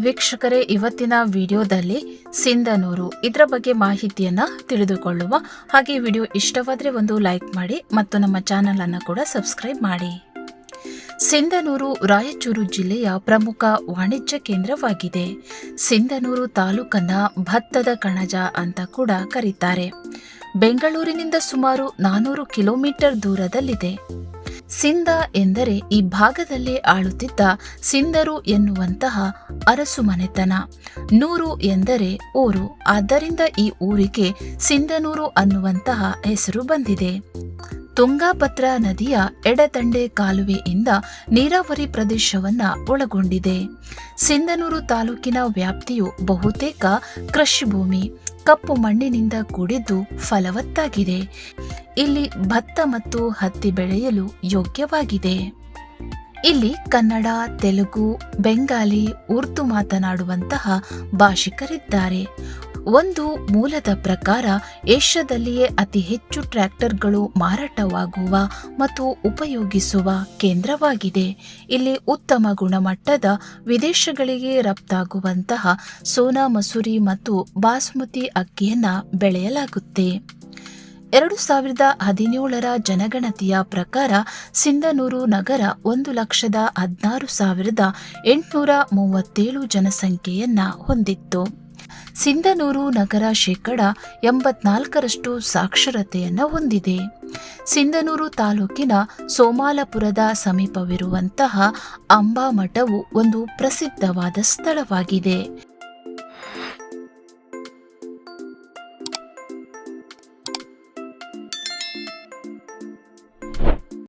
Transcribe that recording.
ವೀಕ್ಷಕರೇ, ಇವತ್ತಿನ ವಿಡಿಯೋದಲ್ಲಿ ಸಿಂಧನೂರು. ಇದರ ಬಗ್ಗೆ ಮಾಹಿತಿಯನ್ನ ತಿಳಿದುಕೊಳ್ಳುವ ಹಾಗೆ ವಿಡಿಯೋ ಇಷ್ಟವಾದರೆ ಒಂದು ಲೈಕ್ ಮಾಡಿ ಮತ್ತು ನಮ್ಮ ಚಾನಲ್ ಅನ್ನು ಕೂಡ ಸಬ್ಸ್ಕ್ರೈಬ್ ಮಾಡಿ. ಸಿಂಧನೂರು ರಾಯಚೂರು ಜಿಲ್ಲೆಯ ಪ್ರಮುಖ ವಾಣಿಜ್ಯ ಕೇಂದ್ರವಾಗಿದೆ. ಸಿಂಧನೂರು ತಾಲೂಕನ್ನ ಭತ್ತದ ಕಣಜ ಅಂತ ಕೂಡ ಕರೀತಾರೆ. ಬೆಂಗಳೂರಿನಿಂದ ಸುಮಾರು ನಾನೂರು ಕಿಲೋಮೀಟರ್ ದೂರದಲ್ಲಿದೆ. ಸಿಂಧ ಎಂದರೆ ಈ ಭಾಗದಲ್ಲಿ ಆಳುತ್ತಿದ್ದ ಸಿಂಧರು ಎನ್ನುವಂತಹ ಅರಸು ಮನೆತನ. ನೂರು ಎಂದರೆ ಊರು. ಆದ್ದರಿಂದ ಈ ಊರಿಗೆ ಸಿಂಧನೂರು ಅನ್ನುವಂತಹ ಹೆಸರು ಬಂದಿದೆ. ತುಂಗಾಭದ್ರಾ ನದಿಯ ಎಡದಂಡೆ ಕಾಲುವೆಯಿಂದ ನೀರಾವರಿ ಪ್ರದೇಶವನ್ನ ಒಳಗೊಂಡಿದೆ. ಸಿಂಧನೂರು ತಾಲೂಕಿನ ವ್ಯಾಪ್ತಿಯು ಬಹುತೇಕ ಕೃಷಿ ಭೂಮಿ. ಕಪ್ಪು ಮಣ್ಣಿನಿಂದ ಕೂಡಿದ್ದು ಫಲವತ್ತಾಗಿದೆ. ಇಲ್ಲಿ ಭತ್ತ ಮತ್ತು ಹತ್ತಿ ಬೆಳೆಯಲು ಯೋಗ್ಯವಾಗಿದೆ. ಇಲ್ಲಿ ಕನ್ನಡ, ತೆಲುಗು, ಬೆಂಗಾಲಿ, ಉರ್ದು ಮಾತನಾಡುವಂತಹ ಭಾಷಿಕರಿದ್ದಾರೆ. ಒಂದು ಮೂಲದ ಪ್ರಕಾರ ಏಷ್ಯಾದಲ್ಲಿಯೇ ಅತಿ ಹೆಚ್ಚು ಟ್ರ್ಯಾಕ್ಟರ್ಗಳು ಮಾರಾಟವಾಗುವ ಮತ್ತು ಉಪಯೋಗಿಸುವ ಕೇಂದ್ರವಾಗಿದೆ. ಇಲ್ಲಿ ಉತ್ತಮ ಗುಣಮಟ್ಟದ ವಿದೇಶಗಳಿಗೆ ರಫ್ತಾಗುವಂತಹ ಸೋನಾ ಮಸೂರಿ ಮತ್ತು ಬಾಸ್ಮತಿ ಅಕ್ಕಿಯನ್ನ ಬೆಳೆಯಲಾಗುತ್ತೆ. ಎರಡು ಸಾವಿರದ ಹದಿನೇಳರ ಜನಗಣತಿಯ ಪ್ರಕಾರ ಸಿಂಧನೂರು ನಗರ ಒಂದು ಲಕ್ಷದ ಹದಿನಾರು ಸಾವಿರದ ಎಂಟುನೂರ ಮೂವತ್ತೇಳು ಜನಸಂಖ್ಯೆಯನ್ನ ಹೊಂದಿತ್ತು. ಸಿಂಧನೂರು ನಗರ ಶೇಕಡ ಎಂಬತ್ನಾಲ್ಕರಷ್ಟು ಸಾಕ್ಷರತೆಯನ್ನು ಹೊಂದಿದೆ. ಸಿಂಧನೂರು ತಾಲೂಕಿನ ಸೋಮಾಲಪುರದ ಸಮೀಪವಿರುವಂತಹ ಅಂಬಾ ಮಠವು ಒಂದು ಪ್ರಸಿದ್ಧವಾದ ಸ್ಥಳವಾಗಿದೆ.